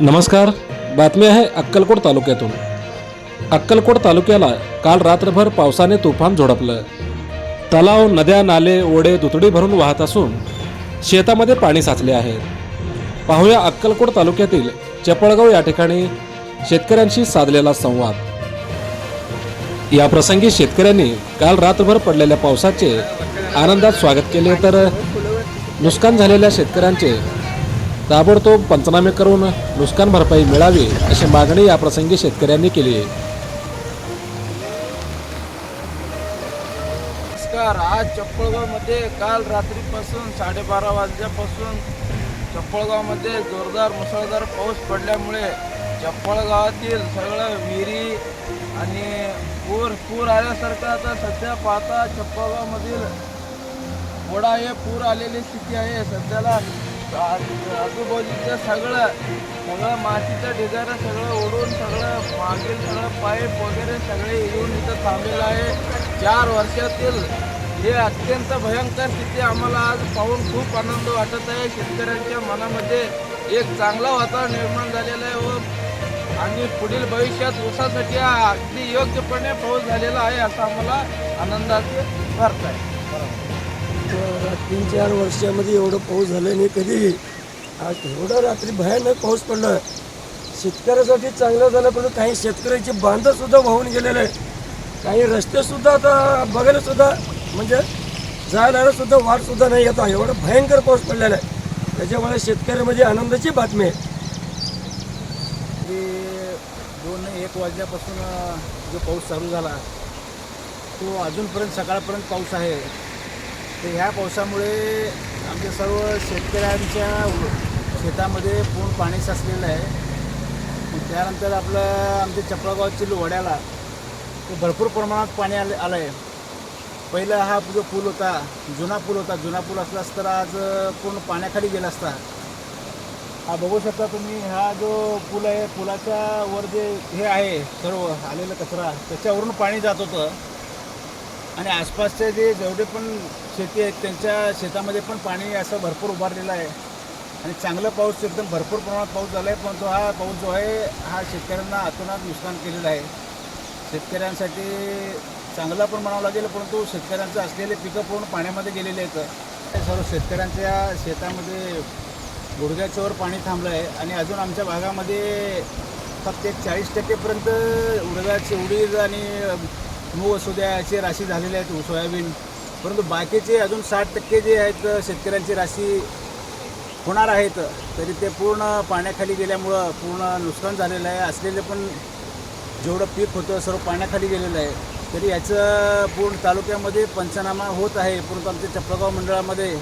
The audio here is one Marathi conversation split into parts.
नमस्कार. बातमी आहे अक्कलकोट तालुक्यातून. अक्कलकोट तालुक्याला काल रात्रभर पावसाने तुफान झोडपलं. तलाव नद्या नाले ओढे दुतडी भरून वाहत असून शेतामध्ये पाणी साचले आहे. पाहूया अक्कलकोट तालुक्यातील चपळगाव या ठिकाणी शेतकऱ्यांशी साधलेला संवाद. या प्रसंगी शेतकऱ्यांनी काल रात्रभर पडलेल्या पावसाचे आनंदात स्वागत केले तर नुकसान झालेल्या शेतकऱ्यांचे ताबडतोब पंचनामे करून नुकसान भरपाई मिळावी अशी मागणी या प्रसंगी शेतकऱ्यांनी केली आहे. नमस्कार. आज चप्पळगावमध्ये काल रात्रीपासून साडेबारा वाजल्यापासून चप्पळगावमध्ये जोरदार मुसळधार पाऊस पडल्यामुळे चप्पळगावातील सगळं विहिरी आणि पूर पूर आल्यासारखं आता सध्या पाहता चप्पळगावमधील ओढा हे पूर आलेली स्थिती आहे. सध्याला आजूबाजूचं सगळं सगळं मातीचं ढिगारं सगळं ओढून सगळं मागील सगळं पाईप वगैरे सगळे येऊन इथं थांबलेलं आहे. चार वर्षातील हे अत्यंत भयंकर स्थिती आम्हाला आज पाहून खूप आनंद वाटत आहे. शेतकऱ्यांच्या मनामध्ये एक चांगलं वातावरण निर्माण झालेलं आहे व आणि पुढील भविष्यात ऊसासाठी अगदी योग्यपणे पाऊस झालेला आहे असा आम्हाला आनंदाचे भरत आहे बरोबर तीन चार वर्षामध्ये एवढं पाऊस झालं नाही कधी आज एवढं रात्री भयानक पाऊस पडला शेतकऱ्यासाठी चांगलं झालं पण काही शेतकऱ्याचे बांधंसुद्धा वाहून गेलेले आहे काही रस्तेसुद्धा आता बघायलासुद्धा म्हणजे जायलासुद्धा वाटसुद्धा नाही. येतो एवढं भयंकर पाऊस पडलेला आहे. त्याच्यामुळे शेतकऱ्यामध्ये आनंदाची बातमी आहे. की दोन एक वाजल्यापासून जो पाऊस चालू झाला तो अजूनपर्यंत सकाळपर्यंत पाऊस आहे. तर ह्या पावसामुळे आमच्या सर्व शेतकऱ्यांच्या शेतामध्ये पूर्ण पाणी साचलेलं आहे. त्यानंतर आपलं आमच्या चपळगावची वड्याला ते भरपूर प्रमाणात पाणी आलं आलं आहे पहिला हा जो पूल होता जुना पूल होता जुना पूल असलास तर आज पूर्ण पाण्याखाली गेला असता. हा बघू शकता तुम्ही हा जो पूल आहे पुलाच्या वर जे हे आहे सर्व आलेलं कचरा त्याच्यावरून पाणी जात होतं. आणि आसपासचे जे जेवढे पण शेती आहेत त्यांच्या शेतामध्ये पण पाणी असं भरपूर उभारलेलं आहे. आणि चांगलं पाऊस एकदम भरपूर प्रमाणात पाऊस झाला आहे पण तो हा पाऊस जो आहे हा शेतकऱ्यांना अतोनात नुकसान केलेलं आहे. शेतकऱ्यांसाठी चांगला पण म्हणावं लागेल परंतु शेतकऱ्यांचं असलेले पिकं पूर्ण पाण्यामध्ये गेलेले आहेत. सर्व शेतकऱ्यांच्या शेतामध्ये गुडघ्याच्या वर पाणी थांबलं आहे आणि अजून आमच्या भागामध्ये फक्त एक चाळीस टक्केपर्यंत उडदाची उडीद आणि मूग असू द्या राशी झालेले आहेत सोयाबीन. परंतु बाकीचे अजून साठ टक्के जे आहेत शेतकऱ्यांची राशी होणार आहेत तरी ते पूर्ण पाण्याखाली गेल्यामुळं पूर्ण नुकसान झालेलं आहे. असलेले पण जेवढं पीक होतं सर्व पाण्याखाली गेलेलं आहे. तरी याचं पूर्ण तालुक्यामध्ये पंचनामा होत आहे. परंतु आमच्या चपळगाव मंडळामध्ये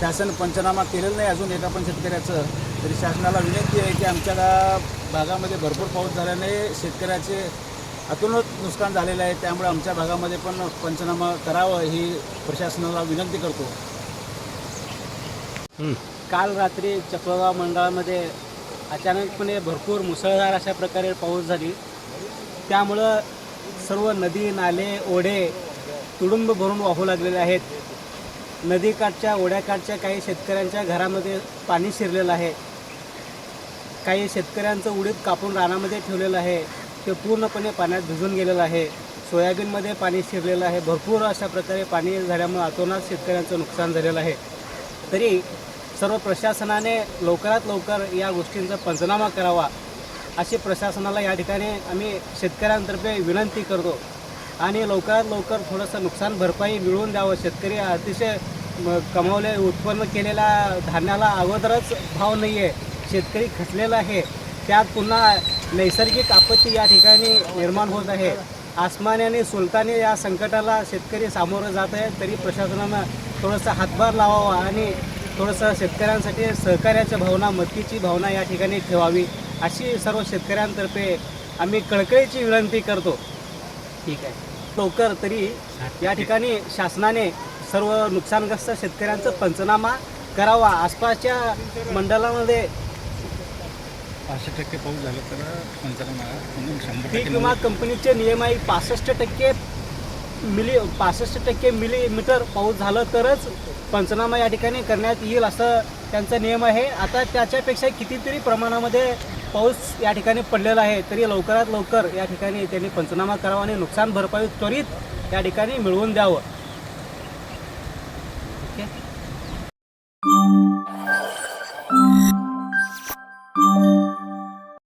शासन पंचनामा केलेला नाही अजून एका पण शेतकऱ्याचं. तरी शासनाला विनंती आहे की आमच्या भागामध्ये भरपूर पाऊस झाल्याने शेतकऱ्याचे अतोनात नुकसान झालेलं आहे. त्यामुळे आमच्या भागामध्ये पण पंचनामा करावं ही प्रशासनाला विनंती करतो. काल रात्री चपळगाव मंडळामध्ये अचानकपणे भरपूर मुसळधार अशा प्रकारे पाऊस झाली. त्यामुळं सर्व नदी नाले ओढे तुडुंब भरून वाहू लागलेले आहेत. नदीकाठच्या ओढ्याकाठच्या काही शेतकऱ्यांच्या घरामध्ये पाणी शिरलेलं आहे. काही शेतकऱ्यांचं उडीद कापून रानामध्ये ठेवलेलं आहे. ते पूर्णपणे पाण्यात भिजून गेलेलं आहे. सोयाबीनमध्ये पाणी शिरलेलं आहे. भरपूर अशा प्रकारे पाणी झाल्यामुळे अतोनात शेतकऱ्यांचं नुकसान झालेलं आहे. तरी सर्व प्रशासनाने लवकरात लवकर या गोष्टींचा पंचनामा करावा अशी प्रशासनाला या ठिकाणी आम्ही शेतकऱ्यांतर्फे विनंती करतो. आणि लवकरात लवकर थोडंसं नुकसान भरपाई मिळवून द्यावं. शेतकरी अतिशय म- कमावले उत्पन्न केलेल्या धान्याला अगोदरच भाव नाही आहे शेतकरी खचलेला आहे. त्यात पुन्हा नैसर्गिक आपत्ती या ठिकाणी निर्माण होत आहे. आसमानी आणि सुलताने या संकटाला शेतकरी सामोरं जात आहे तरी प्रशासनानं थोडंसं हातभार लावावा आणि थोडंसं शेतकऱ्यांसाठी सहकार्याच्या भावना मदतीची भावना या ठिकाणी ठेवावी अशी सर्व शेतकऱ्यांतर्फे आम्ही कळकळीची विनंती करतो. ठीक आहे. लवकर तरी या ठिकाणी शासनाने सर्व नुकसानग्रस्त शेतकऱ्यांचं पंचनामा करावा. आसपासच्या मंडळामध्ये पाचशे टक्के पाऊस झाला तर पंचनामा म्हणून शंभर पीक टक्के विमा कंपनीचे नियम आहे पासष्ट टक्के मिली पासष्ट टक्के मिलीमीटर पाऊस झालं तरच पंचनामा या ठिकाणी करण्यात येईल असं त्यांचा नियम आहे. आता त्याच्यापेक्षा कितीतरी प्रमाणामध्ये पाऊस या ठिकाणी पडलेला आहे. तरी लवकरात लवकर या ठिकाणी त्यांनी पंचनामा करावा आणि नुकसान भरपाई त्वरित या ठिकाणी मिळवून द्यावं.